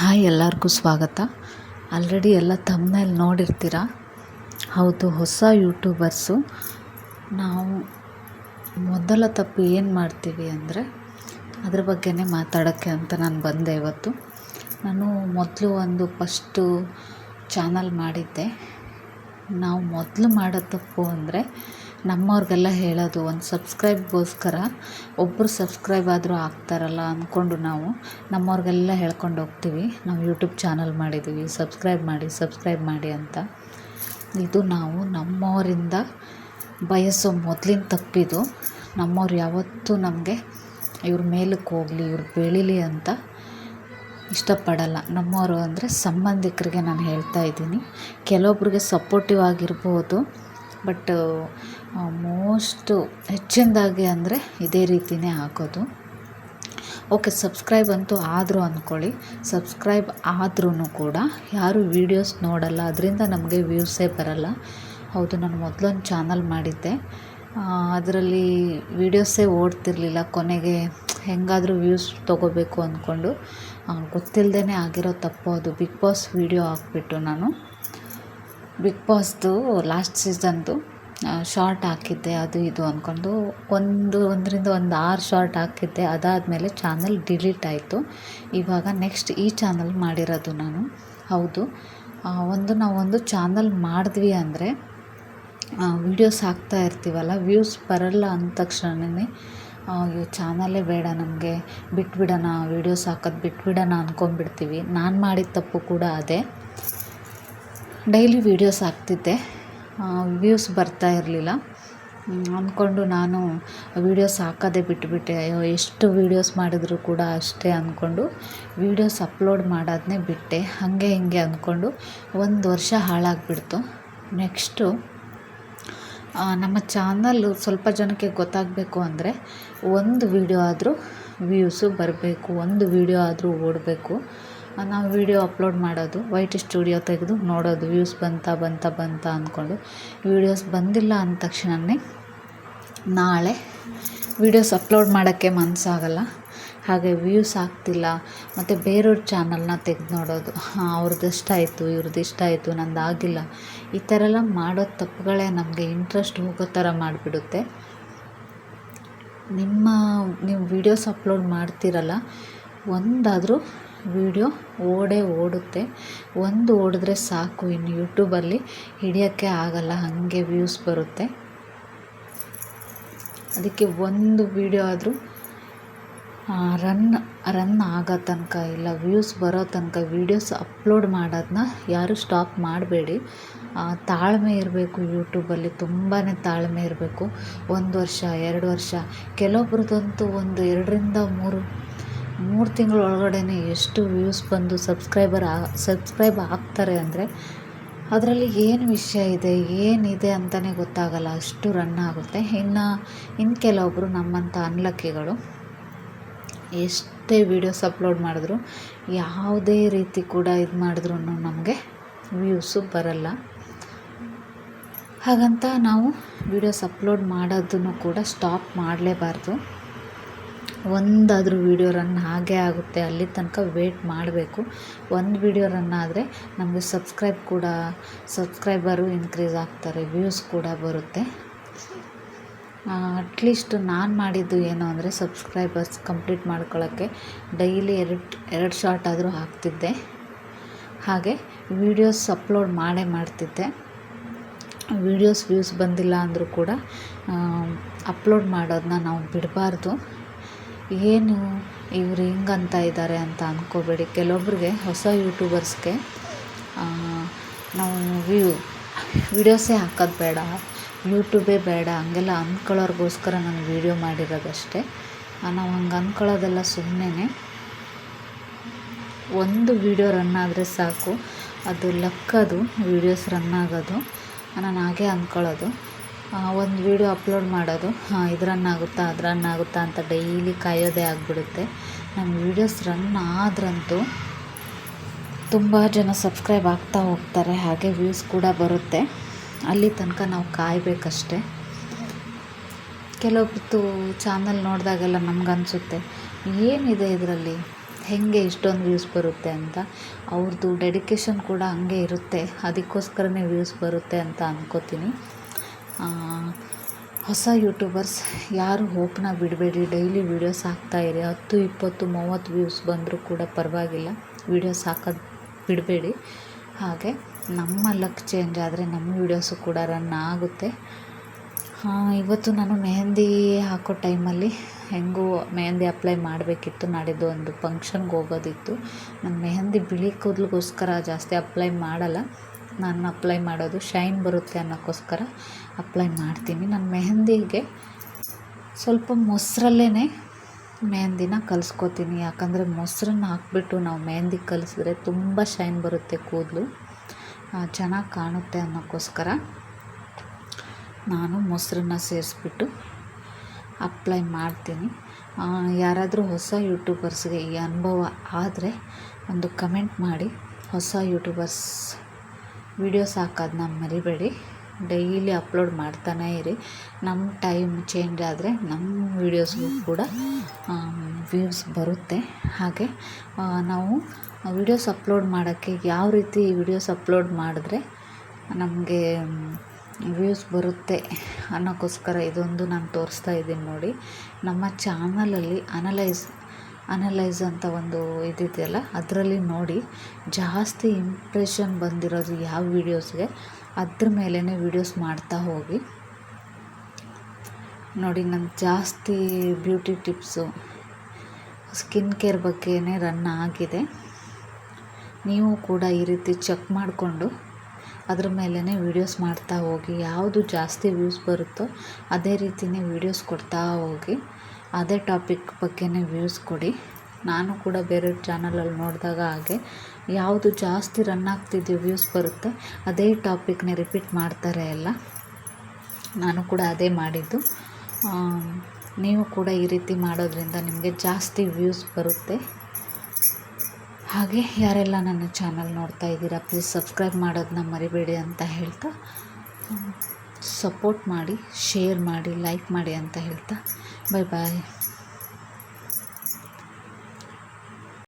Hi ಎಲ್ಲರಿಗೂ ಸ್ವಾಗತ. Already ಎಲ್ಲ ತಮ್ಮನೇಲಿ ನೋಡಿರ್ತೀರ? ಹೌದು, ಹೊಸ ಯೂಟ್ಯೂಬರ್ಸು ನಾವು ಮೊದಲ ತಪ್ಪು ಏನು ಮಾಡ್ತೀವಿ ಅಂದರೆ, ಅದ್ರ ಬಗ್ಗೆನೇ ಮಾತಾಡೋಕ್ಕೆ ಅಂತ ನಾನು ಬಂದೆ ಇವತ್ತು. ನಾನು ಮೊದಲು ಒಂದು ಫಸ್ಟು ಚಾನಲ್ ಮಾಡಿದ್ದೆ. ನಾವು ಮೊದಲು ಮಾಡೋ ತಪ್ಪು ಅಂದರೆ ನಮ್ಮವ್ರಿಗೆಲ್ಲ ಹೇಳೋದು, ಒಂದು ಸಬ್ಸ್ಕ್ರೈಬ್ಗೋಸ್ಕರ ಒಬ್ಬರು ಸಬ್ಸ್ಕ್ರೈಬ್ ಆದರೂ ಆಗ್ತಾರಲ್ಲ ಅಂದ್ಕೊಂಡು ನಾವು ನಮ್ಮವ್ರಿಗೆಲ್ಲ ಹೇಳ್ಕೊಂಡು ಹೋಗ್ತೀವಿ. ನಾವು ಯೂಟ್ಯೂಬ್ ಚಾನಲ್ ಮಾಡಿದ್ದೀವಿ. ಸಬ್ಸ್ಕ್ರೈಬ್ ಮಾಡಿ ಸಬ್ಸ್ಕ್ರೈಬ್ ಮಾಡಿ ಅಂತ. ಇದು ನಾವು ನಮ್ಮವರಿಂದ ಬಯಸೋ ಮೊದಲಿನ ತಪ್ಪಿದು ನಮ್ಮವ್ರು ಯಾವತ್ತೂ ನಮಗೆ ಇವ್ರ ಮೇಲಕ್ಕೆ ಹೋಗಲಿ, ಇವ್ರು ಬೆಳೀಲಿ ಅಂತ ಇಷ್ಟಪಡಲ್ಲ. ನಮ್ಮವರು ಅಂದರೆ ಸಂಬಂಧಿಕರಿಗೆ ನಾನು ಹೇಳ್ತಾ ಇದ್ದೀನಿ. ಕೆಲವೊಬ್ರಿಗೆ ಸಪೋರ್ಟಿವ್ ಆಗಿರ್ಬೋದು ಬಟ್ ಮೋಸ್ಟು ಹೆಚ್ಚಿನದಾಗಿ ಅಂದರೆ ಇದೇ ರೀತಿಯೇ ಹಾಕೋದು. ಓಕೆ, ಸಬ್ಸ್ಕ್ರೈಬ್ ಅಂತೂ ಆದರೂ ಅಂದ್ಕೊಳ್ಳಿ ಸಬ್ಸ್ಕ್ರೈಬ್ ಆದ್ರೂ ಕೂಡ ಯಾರು ವೀಡಿಯೋಸ್ ನೋಡಲ್ಲ, ಅದರಿಂದ ನಮಗೆ ವ್ಯೂಸೇ ಬರಲ್ಲ. ಹೌದು, ನಾನು ಮೊದಲೊಂದು ಚಾನಲ್ ಮಾಡಿದ್ದೆ. ಅದರಲ್ಲಿ ವೀಡಿಯೋಸೇ ಓಡ್ತಿರಲಿಲ್ಲ. ಕೊನೆಗೆ ಹೆಂಗಾದರೂ ವ್ಯೂಸ್ ತೊಗೋಬೇಕು ಅಂದ್ಕೊಂಡು ಗೊತ್ತಿಲ್ಲದೇ ಆಗಿರೋ ತಪ್ಪು ಅದು. ಬಿಗ್ ಬಾಸ್ ವೀಡಿಯೋ ಹಾಕ್ಬಿಟ್ಟು ನಾನು. ಬಿಗ್ ಬಾಸ್ದು ಲಾಸ್ಟ್ ಸೀಸನ್ದು. ಶಾರ್ಟ್ ಹಾಕಿದ್ದೆ, ಅದು ಇದು ಅಂದ್ಕೊಂಡು ಒಂದು ಒಂದರಿಂದ ಒಂದು ಆರು ಶಾರ್ಟ್ ಹಾಕಿದ್ದೆ, ಅದಾದಮೇಲೆ ಚಾನಲ್ ಡಿಲೀಟ್ ಆಯಿತು. ಇವಾಗ ನೆಕ್ಸ್ಟ್ ಈ ಚಾನಲ್ ಮಾಡಿರೋದು ನಾನು. ಹೌದು. ಒಂದು ನಾವು ಒಂದು ಚಾನಲ್ ಮಾಡಿದ್ವಿ ಅಂದರೆ ವೀಡಿಯೋಸ್ ಹಾಕ್ತಾ ಇರ್ತೀವಲ್ಲ ವ್ಯೂಸ್ ಬರಲ್ಲ ಅಂದ ತಕ್ಷಣವೇ ಅಯ್ಯೋ ಚಾನಲ್ಲೇ ಬೇಡ ನಮಗೆ, ಬಿಟ್ಬಿಡೋಣ ವೀಡಿಯೋಸ್ ಹಾಕೋದು ಬಿಟ್ಬಿಡೋಣ ಅಂದ್ಕೊಂಡ್ಬಿಡ್ತೀವಿ ನಾನು ಮಾಡಿದ ತಪ್ಪು ಕೂಡ ಅದೇ. ಡೈಲಿ ವೀಡಿಯೋಸ್ ಹಾಕ್ತಿದ್ದೆ. ವ್ಯೂಸ್ ಬರ್ತಾ ಇರಲಿಲ್ಲ. ಅಂದ್ಕೊಂಡು ನಾನು ವೀಡಿಯೋಸ್ ಹಾಕೋದೇ ಬಿಟ್ಬಿಟ್ಟೆ. ಅಯ್ಯೋ, ಎಷ್ಟು ವೀಡಿಯೋಸ್ ಮಾಡಿದರೂ ಕೂಡ ಅಷ್ಟೇ ಅಂದ್ಕೊಂಡು ವೀಡಿಯೋಸ್ ಅಪ್ಲೋಡ್ ಮಾಡೋದನ್ನೇ ಬಿಟ್ಟೆ. ಹಾಗೆ ಹಿಂಗೆ ಅಂದ್ಕೊಂಡು ಒಂದು ವರ್ಷ ಹಾಳಾಗಿಬಿಡ್ತು. ನೆಕ್ಸ್ಟು ನಮ್ಮ ಚಾನಲ್ಲು ಸ್ವಲ್ಪ ಜನಕ್ಕೆ ಗೊತ್ತಾಗಬೇಕು ಅಂದರೆ ಒಂದು ವೀಡಿಯೋ ಆದರೂ ವ್ಯೂಸು ಬರಬೇಕು, ಒಂದು ವೀಡಿಯೋ ಆದರೂ ಓಡಬೇಕು. ನಾವು ವೀಡಿಯೋ ಅಪ್ಲೋಡ್ ಮಾಡೋದು ವೈಟ್ ಸ್ಟುಡಿಯೋ ತೆಗೆದು ನೋಡೋದು ವ್ಯೂಸ್ ಬಂತಾ ಬಂತಾ, ಬಂತ ಅಂದ್ಕೊಂಡು ವೀಡಿಯೋಸ್ ಬಂದಿಲ್ಲ ಅಂದ ತಕ್ಷಣವೇ ನಾಳೆ ವೀಡಿಯೋಸ್ ಅಪ್ಲೋಡ್ ಮಾಡೋಕ್ಕೆ ಮನಸ್ಸಾಗಲ್ಲ ಹಾಗೆ ವ್ಯೂಸ್ ಆಗ್ತಿಲ್ಲ. ಮತ್ತು ಬೇರೆಯವ್ರ ಚಾನಲ್ನ ತೆಗೆದು ನೋಡೋದು. ಅವ್ರದ್ದು ಇಷ್ಟ ಆಯಿತು ಇವ್ರದ್ದು ಇಷ್ಟ ಆಯಿತು, ನಂದು ಆಗಿಲ್ಲ. ಈ ಥರ ಎಲ್ಲ ಮಾಡೋ ತಪ್ಪುಗಳೇ ನಮಗೆ ಇಂಟ್ರೆಸ್ಟ್ ಹೋಗೋ ಥರ ಮಾಡಿಬಿಡುತ್ತೆ. ನಿಮ್ಮ, ನೀವು ವೀಡಿಯೋಸ್ ಅಪ್ಲೋಡ್ ಮಾಡ್ತೀರಲ್ಲ, ಒಂದಾದರೂ ವೀಡಿಯೋ ಓಡೇ ಓಡುತ್ತೆ. ಒಂದು ಓಡಿದ್ರೆ ಸಾಕು. ಇನ್ನು ಯೂಟ್ಯೂಬಲ್ಲಿ ಹಿಡಿಯೋಕ್ಕೆ ಆಗಲ್ಲ. ಹಾಗೆ ವ್ಯೂಸ್ ಬರುತ್ತೆ. ಅದಕ್ಕೆ ಒಂದು ವಿಡಿಯೋ ಆದರೂ ರನ್ ರನ್ ಆಗೋ ತನಕ ಇಲ್ಲ ವ್ಯೂಸ್ ಬರೋ ತನಕ ವೀಡಿಯೋಸ್ ಅಪ್ಲೋಡ್ ಮಾಡೋದನ್ನ ಯಾರೂ ಸ್ಟಾಪ್ ಮಾಡಬೇಡಿ. ತಾಳ್ಮೆ ಇರಬೇಕು ಯೂಟ್ಯೂಬಲ್ಲಿ ತುಂಬಾ ತಾಳ್ಮೆ ಇರಬೇಕು. ಒಂದು ವರ್ಷ, ಎರಡು ವರ್ಷ. ಕೆಲವೊಬ್ರದ್ದಂತೂ ಒಂದು ಎರಡರಿಂದ ಮೂರು ಮೂರು ತಿಂಗಳ ಒಳಗಡೆ ಎಷ್ಟು ವ್ಯೂಸ್ ಬಂದು ಸಬ್ಸ್ಕ್ರೈಬರ್ ಆ ಸಬ್ಸ್ಕ್ರೈಬ್ ಆಗ್ತಾರೆ ಅಂದರೆ ಅದರಲ್ಲಿ ಏನು ವಿಷಯ ಇದೆ, ಏನಿದೆ ಅಂತಲೇ ಗೊತ್ತಾಗಲ್ಲ, ಅಷ್ಟು ರನ್ ಆಗುತ್ತೆ. ಇನ್ನು ಇನ್ನು ಕೆಲವೊಬ್ಬರು ನಮ್ಮಂಥ ಅನ್ಲಕ್ಕಿಗಳು ಎಷ್ಟೇ ವೀಡಿಯೋಸ್ ಅಪ್ಲೋಡ್ ಮಾಡಿದ್ರು, ಯಾವುದೇ ರೀತಿ ಕೂಡ ಇದು ಮಾಡಿದ್ರೂ ನಮಗೆ ವ್ಯೂಸು ಬರಲ್ಲ. ಹಾಗಂತ ನಾವು ವೀಡಿಯೋಸ್ ಅಪ್ಲೋಡ್ ಮಾಡೋದನ್ನು ಕೂಡ ಸ್ಟಾಪ್ ಮಾಡಲೇಬಾರ್ದು. ಒಂದಾದರೂ ವೀಡಿಯೋ ರನ್ ಆಗೇ ಆಗುತ್ತೆ. ಅಲ್ಲಿ ತನಕ ವೇಟ್ ಮಾಡಬೇಕು. ಒಂದು ವೀಡಿಯೋ ರನ್ ಆದರೆ ನಮಗೆ ಸಬ್ಸ್ಕ್ರೈಬ್ ಕೂಡ ಸಬ್ಸ್ಕ್ರೈಬರು ಇನ್ಕ್ರೀಸ್ ಆಗ್ತಾರೆ ವ್ಯೂಸ್ ಕೂಡ ಬರುತ್ತೆ. ಅಟ್ಲೀಸ್ಟ್ ನಾನು ಮಾಡಿದ್ದು ಏನು ಅಂದರೆ ಸಬ್ಸ್ಕ್ರೈಬರ್ಸ್ ಕಂಪ್ಲೀಟ್ ಮಾಡ್ಕೊಳ್ಳೋಕ್ಕೆ ಡೈಲಿ ಎರಡು ಎರಡು ಶಾರ್ಟ್ ಆದರೂ ಹಾಕ್ತಿದ್ದೆ. ಹಾಗೆ ವೀಡಿಯೋಸ್ ಅಪ್ಲೋಡ್ ಮಾಡೇ ಮಾಡ್ತಿದ್ದೆ. ವೀಡಿಯೋಸ್ ವ್ಯೂಸ್ ಬಂದಿಲ್ಲ ಅಂದರೂ ಕೂಡ ಅಪ್ಲೋಡ್ ಮಾಡೋದನ್ನ ನಾವು ಬಿಡಬಾರ್ದು. ಏನು ಇವ್ರು ಹಿಂಗಂತ ಇದ್ದಾರೆ ಅಂತ ಅಂದ್ಕೋಬೇಡಿ ಕೆಲವೊಬ್ರಿಗೆ ಹೊಸ ಯೂಟ್ಯೂಬರ್ಸ್ಗೆ ನಾವು ವ್ಯೂ ವೀಡಿಯೋಸೇ ಹಾಕೋದು ಬೇಡ ಯೂಟ್ಯೂಬೇ ಬೇಡ, ಹಂಗೆಲ್ಲ ಅಂದ್ಕೊಳ್ಳೋರ್ಗೋಸ್ಕರ ನಾನು ವೀಡಿಯೋ ಮಾಡಿರೋದಷ್ಟೇ. ನಾವು ಹಂಗೆ ಅಂದ್ಕೊಳ್ಳೋದೆಲ್ಲ ಸುಮ್ಮನೆ ಒಂದು ವೀಡಿಯೋ ರನ್ ಆದರೆ ಸಾಕು. ಅದು ಲಕ್ಕದು ವೀಡಿಯೋಸ್ ರನ್ ಆಗೋದು. ನಾನು ಹಾಗೆ ಅಂದ್ಕೊಳ್ಳೋದು ಒಂದು ವೀಡಿಯೋ ಅಪ್ಲೋಡ್ ಮಾಡೋದು. ಹಾಂ ಅದರನ್ನಾಗುತ್ತಾ ಅಂತ ಡೈಲಿ ಕಾಯೋದೇ ಆಗಿಬಿಡುತ್ತೆ. ನಮ್ಮ ವೀಡಿಯೋಸ್ ರನ್ ಆದ್ರಂತೂ ತುಂಬ ಜನ ಸಬ್ಸ್ಕ್ರೈಬ್ ಆಗ್ತಾ ಹೋಗ್ತಾರೆ, ಹಾಗೆ ವ್ಯೂಸ್ ಕೂಡ ಬರುತ್ತೆ. ಅಲ್ಲಿ ತನಕ ನಾವು ಕಾಯಬೇಕಷ್ಟೆ. ಕೆಲವೊತ್ತು ಚಾನಲ್ ನೋಡಿದಾಗೆಲ್ಲ ನಮಗನ್ಸುತ್ತೆ, ಏನಿದೆ ಇದರಲ್ಲಿ? ಹೇಗೆ ಇಷ್ಟೊಂದು ವ್ಯೂಸ್ ಬರುತ್ತೆ ಅಂತ? ಅವ್ರದ್ದು ಡೆಡಿಕೇಶನ್ ಕೂಡ ಹಂಗೆ ಇರುತ್ತೆ. ಅದಕ್ಕೋಸ್ಕರನೇ ವ್ಯೂಸ್ ಬರುತ್ತೆ ಅಂತ ಅಂದ್ಕೋತೀನಿ ಹೊಸ ಯೂಟ್ಯೂಬರ್ಸ್ ಯಾರು ಹೋಪ್ನ ಬಿಡಬೇಡಿ, ಡೈಲಿ ವೀಡಿಯೋಸ್ ಹಾಕ್ತಾಯಿರಿ ಹತ್ತು, ಇಪ್ಪತ್ತು, ಮೂವತ್ತು ವ್ಯೂಸ್ ಬಂದರೂ ಕೂಡ ಪರವಾಗಿಲ್ಲ. ವೀಡಿಯೋಸ್ ಹಾಕೋದು ಬಿಡಬೇಡಿ. ಹಾಗೆ ನಮ್ಮ ಲಕ್ ಚೇಂಜ್ ಆದರೆ ನಮ್ಮ ವೀಡಿಯೋಸು ಕೂಡ ರನ್ ಆಗುತ್ತೆ. ಇವತ್ತು ನಾನು ಮೆಹಂದಿ ಹಾಕೋ ಟೈಮಲ್ಲಿ ಹೆಂಗೂ ಮೆಹಂದಿ ಅಪ್ಲೈ ಮಾಡಬೇಕಿತ್ತು. ನಾಡಿದ್ದು ಒಂದು ಫಂಕ್ಷನ್ಗೆ ಹೋಗೋದಿತ್ತು. ನಾನು ಮೆಹಂದಿ ಬಿಳಿ ಕೂದಲಿಗೋಸ್ಕರ ಜಾಸ್ತಿ ಅಪ್ಲೈ ಮಾಡಲ್ಲ. ನಾನು ಅಪ್ಲೈ ಮಾಡೋದು ಶೈನ್ ಬರುತ್ತೆ ಅನ್ನೋಕ್ಕೋಸ್ಕರ ಅಪ್ಲೈ ಮಾಡ್ತೀನಿ. ನಾನು ಮೆಹಂದಿಗೆ ಸ್ವಲ್ಪ ಮೊಸರಲ್ಲೇ ಮೆಹಂದಿನ ಕಲಿಸ್ಕೋತೀನಿ. ಯಾಕಂದರೆ ಮೊಸರನ್ನ ಹಾಕ್ಬಿಟ್ಟು ನಾವು ಮೆಹಂದಿ ಕಲಿಸಿದ್ರೆ ತುಂಬ ಶೈನ್ ಬರುತ್ತೆ ಕೂದಲು. ಚೆನ್ನಾಗಿ ಕಾಣುತ್ತೆ ಅನ್ನೋಕ್ಕೋಸ್ಕರ ನಾನು ಮೊಸರನ್ನ ಸೇರಿಸ್ಬಿಟ್ಟು ಅಪ್ಲೈ ಮಾಡ್ತೀನಿ. ಯಾರಾದರೂ ಹೊಸ ಯೂಟ್ಯೂಬರ್ಸ್ಗೆ ಈ ಅನುಭವ ಆದರೆ ಒಂದು ಕಮೆಂಟ್ ಮಾಡಿ. ಹೊಸ ಯೂಟ್ಯೂಬರ್ಸ್ ವೀಡಿಯೋಸ್ ಹಾಕೋದನ್ನ ಮರಿಬೇಡಿ. ಡೈಲಿ ಅಪ್ಲೋಡ್ ಮಾಡ್ತಾನೇ ಇರಿ. ನಮ್ಮ ಟೈಮ್ ಚೇಂಜ್ ಆದರೆ ನಮ್ಮ ವೀಡಿಯೋಸ್ಗೂ ಕೂಡ ವ್ಯೂಸ್ ಬರುತ್ತೆ. ಹಾಗೆ ನಾವು ವೀಡಿಯೋಸ್ ಅಪ್ಲೋಡ್ ಮಾಡೋಕ್ಕೆ ಯಾವ ರೀತಿ ವೀಡಿಯೋಸ್ ಅಪ್ಲೋಡ್ ಮಾಡಿದ್ರೆ ನಮಗೆ ವ್ಯೂಸ್ ಬರುತ್ತೆ ಅನ್ನೋಕ್ಕೋಸ್ಕರ ಇದೊಂದು ನಾನು ತೋರಿಸ್ತಾ ಇದ್ದೀನಿ ನೋಡಿ. ನಮ್ಮ ಚಾನಲಲ್ಲಿ ಅನಲೈಸ್ ಅನಲೈಸ್ ಅಂತ ಒಂದು ಇದಿದೆಯಲ್ಲ, ಅದರಲ್ಲಿ ನೋಡಿ ಜಾಸ್ತಿ ಇಂಪ್ರೆಷನ್ ಬಂದಿರೋದು ಯಾವ ವೀಡಿಯೋಸ್ಗೆ ಅದ್ರ ಮೇಲೇ ವೀಡಿಯೋಸ್ ಮಾಡ್ತಾ ಹೋಗಿ. ನೋಡಿ ನಾನು ಜಾಸ್ತಿ ಬ್ಯೂಟಿ ಟಿಪ್ಸು ಸ್ಕಿನ್ ಕೇರ್ ಬಗ್ಗೆನೇ ರನ್ ಆಗಿದೆ. ನೀವು ಕೂಡ ಈ ರೀತಿ ಚೆಕ್ ಮಾಡಿಕೊಂಡು ಅದ್ರ ಮೇಲೇ ವೀಡಿಯೋಸ್ ಮಾಡ್ತಾ ಹೋಗಿ, ಯಾವುದು ಜಾಸ್ತಿ ವ್ಯೂಸ್ ಬರುತ್ತೋ ಅದೇ ರೀತಿಯೇ ವೀಡಿಯೋಸ್ ಕೊಡ್ತಾ ಹೋಗಿ. ಅದೇ ಟಾಪಿಕ್ ಬಗ್ಗೆನೇ ವ್ಯೂಸ್ ಕೊಡಿ. ನಾನು ಕೂಡ ಬೇರೆ ಚಾನಲಲ್ಲಿ ನೋಡಿದಾಗ ಹಾಗೆ ಯಾವುದು ಜಾಸ್ತಿ ರನ್ ಆಗ್ತಿದೆಯೋ ವ್ಯೂಸ್ ಬರುತ್ತೆ, ಅದೇ ಟಾಪಿಕ್ನೇ ರಿಪೀಟ್ ಮಾಡ್ತಾರೆ ಎಲ್ಲ. ನಾನು ಕೂಡ ಅದೇ ಮಾಡಿದ್ದು. ನೀವು ಕೂಡ ಈ ರೀತಿ ಮಾಡೋದ್ರಿಂದ ನಿಮಗೆ ಜಾಸ್ತಿ ವ್ಯೂಸ್ ಬರುತ್ತೆ. ಹಾಗೆ ಯಾರೆಲ್ಲ ನನ್ನ ಚಾನಲ್ ನೋಡ್ತಾ ಇದ್ದೀರಾ ಪ್ಲೀಸ್ ಸಬ್ಸ್ಕ್ರೈಬ್ ಮಾಡೋದನ್ನ ಮರಿಬೇಡಿ ಅಂತ ಹೇಳ್ತಾ ಸಪೋರ್ಟ್ ಮಾಡಿ ಶೇರ್ ಮಾಡಿ ಲೈಕ್ ಮಾಡಿ ಅಂತ ಹೇಳ್ತಾ. 拜拜。